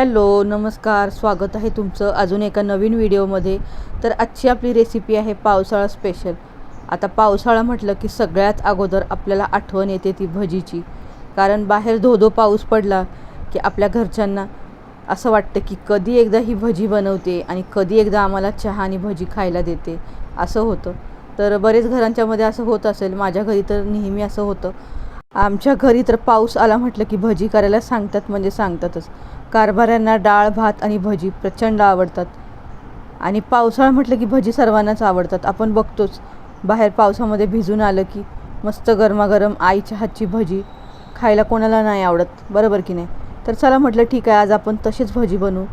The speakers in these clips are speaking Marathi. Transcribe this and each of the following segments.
हॅलो नमस्कार स्वागत आहे तुमचं अजून एका नवीन व्हिडिओमध्ये. तर आजची आपली रेसिपी आहे पावसाळा स्पेशल आता पावसाळा म्हटलं की सगळ्यात अगोदर आपल्याला आठवण येते ती भजीची. कारण बाहेर धो धो पाऊस पडला की आपल्या घरच्यांना असं वाटतं की कधी एकदा ही भजी बनवते आणि कधी एकदा आम्हाला चहा आणि भजी खायला देते. असं होतं. तर बरेच घरांच्यामध्ये असं होत असेल. माझ्या घरी तर नेहमी असं होतं. आमच्या घरी तर पाऊस आला म्हटलं की भजी करायला सांगतात म्हणजे सांगतातच. कारभाऱ्यांना डाळ भात आणि भजी प्रचंड आवडतात. आणि पावसाळा म्हटलं की भजी सर्वांनाच आवडतात. आपण बघतोच. बाहेर पावसामध्ये भिजून आलं की मस्त गरमागरम आईच्या हातची भजी खायला कोणाला नाही आवडत. बरोबर की नाही? तर चला म्हटलं ठीक आहे आज आपण तशीच भजी बनवू.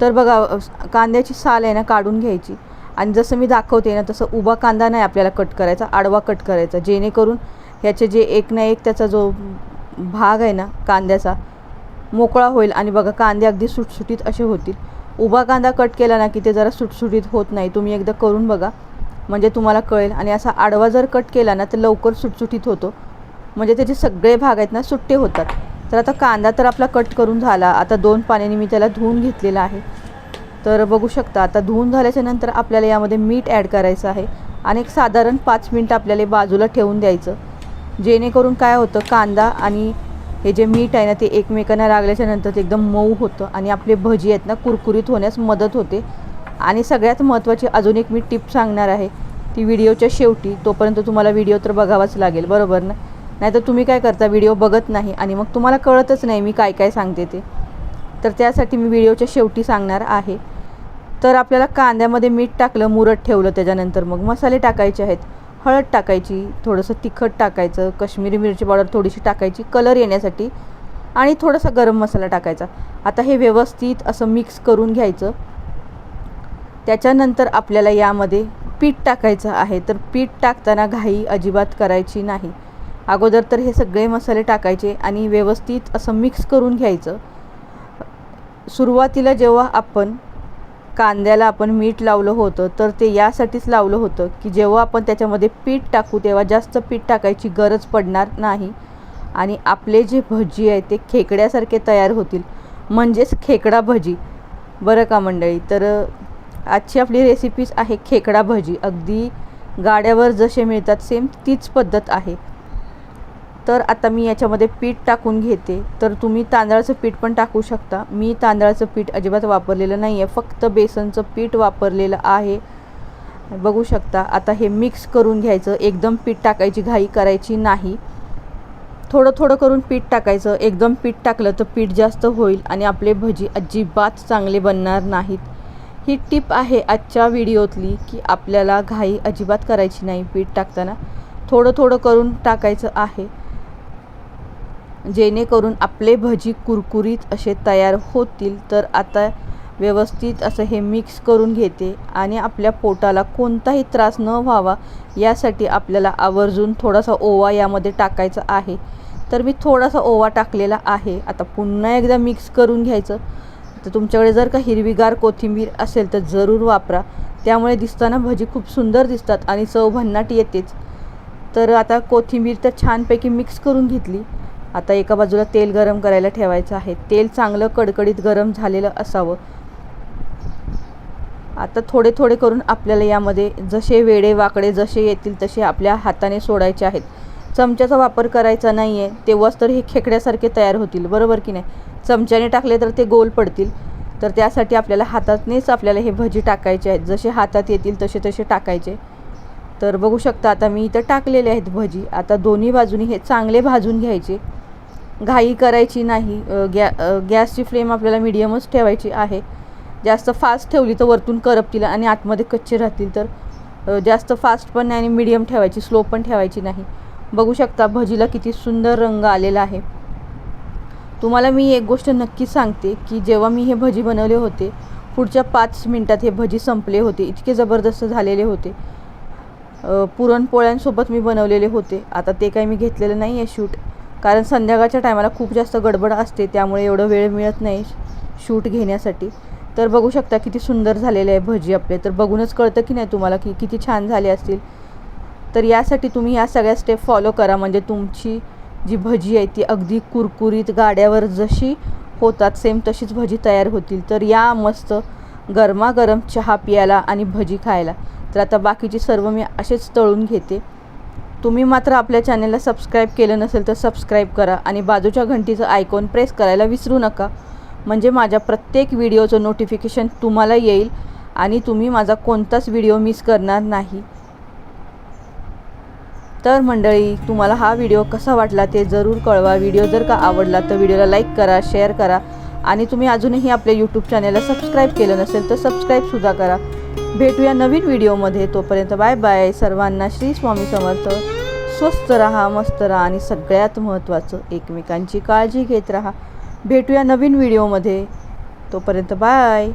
तर बघा कांद्याची साल आहे ना काढून घ्यायची. आणि जसं मी दाखवते ना तसं उभा कांदा नाही आपल्याला कट करायचा आडवा कट करायचा. जेणेकरून ह्याचे जे एक ना एक त्याचा जो भाग आहे ना कांद्याचा मोकळा होईल. आणि बघा कांदे अगदी सुटसुटीत असे होतील. उभा कांदा कट केला ना की ते जरा सुटसुटीत होत नाही. तुम्ही एकदा करून बघा. म्हणजे तुम्हाला कळेल. आणि असा आडवा जर कट केला ना तर लवकर सुटसुटीत होतो. म्हणजे त्याचे सगळे भाग आहेत ना सुट्टे होतात. तर आता कांदा तर आपला कट करून झाला. आता दोन पाण्याने मी त्याला धुवून घेतलेला आहे. तर बघू शकता आता धुवून झाल्याच्यानंतर आपल्याला यामध्ये मीठ ॲड करायचं आहे. आणि एक साधारण पाच मिनटं आपल्याला बाजूला ठेवून द्यायचं. जेणेकरून काय होतं कांदा आणि हे जे मीठ आहे ना ते एकमेकांना लागल्याच्या नंतर ते एकदम मऊ होतं आणि आपले भजी आहेत ना कुरकुरीत होण्यास मदत होते. आणि सगळ्यात महत्त्वाची अजून एक मी टिप सांगणार आहे ती व्हिडिओच्या शेवटी. तोपर्यंत तुम्हाला व्हिडिओ तर बघावाच लागेल बरोबर ना? नाहीतर तुम्ही काय करता व्हिडिओ बघत नाही आणि मग तुम्हाला कळतच नाही मी काय काय सांगते ते. तर त्यासाठी मी व्हिडिओच्या शेवटी सांगणार आहे. तर आपल्याला कांद्यामध्ये मीठ टाकलं मुरत ठेवलं त्याच्यानंतर मग मसाले टाकायचे आहेत. हळद टाकायची थोडंसं तिखट टाकायचं कश्मीरी मिरची पावडर थोडीशी टाकायची कलर येण्यासाठी आणि थोडासा गरम मसाला टाकायचा. आता हे व्यवस्थित असं मिक्स करून घ्यायचं. त्याच्यानंतर आपल्याला यामध्ये पीठ टाकायचं आहे. तर पीठ टाकताना घाई अजिबात करायची नाही. अगोदर तर हे सगळे मसाले टाकायचे आणि व्यवस्थित असं मिक्स करून घ्यायचं. सुरुवातीला जेव्हा आपण कांद्याला आपण मीठ लावलं होतं तर ते यासाठीच लावलं होतं की जेव्हा आपण त्याच्यामध्ये पीठ टाकू तेव्हा जास्त पीठ टाकायची गरज पडणार नाही. आणि आपले जे भजी आहे ते खेकड्यासारखे तयार होतील. म्हणजेच खेकडा भजी. बरं का मंडळी? तर आजची आपली रेसिपीज आहे खेकडा भजी. अगदी गाड्यावर जसे मिळतात सेम तीच पद्धत आहे. तर आता मी याच्यामध्ये पीठ टाकून घेते. तर तुम्ही तांदळाचं पीठ पण टाकू शकता. मी तांदळाचं पीठ अजिबात वापरलेलं नाही आहे फक्त बेसनचं पीठ वापरलेलं आहे. बघू शकता. आता हे मिक्स करून घ्यायचं. एकदम पीठ टाकायची घाई करायची नाही. थोडं थोडं करून पीठ टाकायचं. एकदम पीठ टाकलं तर पीठ जास्त होईल आणि आपले भजी अजिबात चांगले बनणार नाहीत. ही टिप आहे आजच्या व्हिडिओतली की आपल्याला घाई अजिबात करायची नाही पीठ टाकताना. थोडं थोडं करून टाकायचं आहे. जेणेकरून आपले भजी कुरकुरीत असे तयार होतील तर आता व्यवस्थित असं हे मिक्स करून घेते आणि आपल्या पोटाला कोणताही त्रास न व्हावा यासाठी आपल्याला आवर्जून थोडासा ओवा यामध्ये टाकायचा आहे. तर मी थोडासा ओवा टाकलेला आहे. आता पुन्हा एकदा मिक्स करून घ्यायचं. तर तुमच्याकडे जर का हिरवीगार कोथिंबीर असेल तर जरूर वापरा. त्यामुळे दिसताना भजी खूप सुंदर दिसतात आणि चव भन्नाट येतेच. तर आता कोथिंबीर तर छानपैकी मिक्स करून घेतली. आता एका बाजूला तेल गरम करायला ठेवायचं आहे. तेल चांगलं कडकडीत गरम झालेलं असावं. आता थोडे थोडे करून आपल्याला यामध्ये जसे वेडे वाकडे जसे येतील तसे आपल्या हाताने सोडायचे आहेत. चमच्याचा वापर करायचा नाही आहे तेव्हाच तर हे खेकड्यासारखे तयार होतील. बरोबर की नाही? चमच्याने टाकले तर ते गोल पडतील. तर त्यासाठी आपल्याला हातातनेच आपल्याला हे भजी टाकायचे आहेत. जसे हातात येतील तसे तसे टाकायचे. तर बघू शकता आता मी इथं टाकलेले आहेत भजी. आता दोन्ही बाजूनी हे चांगले भाजून घ्यायचे. घाई करायची नाही. गॅ गॅसची फ्लेम आपल्याला मिडियमच ठेवायची आहे. जास्त फास्ट ठेवली तर वरतून करपतील आणि आतमध्ये कच्चे राहतील तर जास्त फास्ट पण नाही आणि मिडियम ठेवायची स्लो पण ठेवायची नाही. बघू शकता भजीला किती सुंदर रंग आलेला आहे. तुम्हाला मी एक गोष्ट नक्की सांगते की जेव्हा मी हे भजी बनवले होते पुढच्या पाच मिनटात हे भजी संपले होते. इतके जबरदस्त झालेले होते. पुरणपोळ्यांसोबत मी बनवलेले होते. आता ते काही मी घेतलेलं नाही आहे शूट. कारण संध्याकाळच्या टायमाला खूप जास्त गडबड असते त्यामुळे एवढं वेळ मिळत नाही शूट घेण्यासाठी. तर बघू शकता किती सुंदर झालेले आहे भजी आपले. तर बघूनच कळतं की नाही तुम्हाला की किती छान झाले असतील. तर यासाठी तुम्ही या सगळ्या स्टेप फॉलो करा. म्हणजे तुमची जी भजी आहे ती अगदी कुरकुरीत गाड्यावर जशी होतात सेम तशीच भजी तयार होतील. तर या मस्त गरमागरम चहा प्यायला आणि भजी खायला. तर आता बाकीची सर्व मी असेच तळून घेते. तुम्ही मात्र आपल्या चॅनलला सबस्क्राईब केलं नसेल तर सबस्क्राईब करा आणि बाजूच्या घंटीचं आयकॉन प्रेस करायला विसरू नका. म्हणजे माझ्या प्रत्येक व्हिडिओचं नोटिफिकेशन तुम्हाला येईल आणि तुम्ही माझा कोणताच व्हिडिओ मिस करणार नाही. तर मंडळी तुम्हाला हा व्हिडिओ कसा वाटला ते जरूर कळवा. व्हिडिओ जर का आवडला तर व्हिडिओला लाईक करा शेअर करा आणि तुम्ही अजूनही आपल्या यूट्यूब चॅनलला सबस्क्राईब केलं नसेल तर सबस्क्राईबसुद्धा करा. भेटूया नवीन व्हिडिओमध्ये तोपर्यंत बाय बाय सर्वांना श्री स्वामी समर्थ. स्वस्त राहा मस्त राहा आणि सगळ्यात महत्त्वाचं एकमेकांची काळजी घेत राहा. भेटूया नवीन व्हिडिओमध्ये. तोपर्यंत बाय.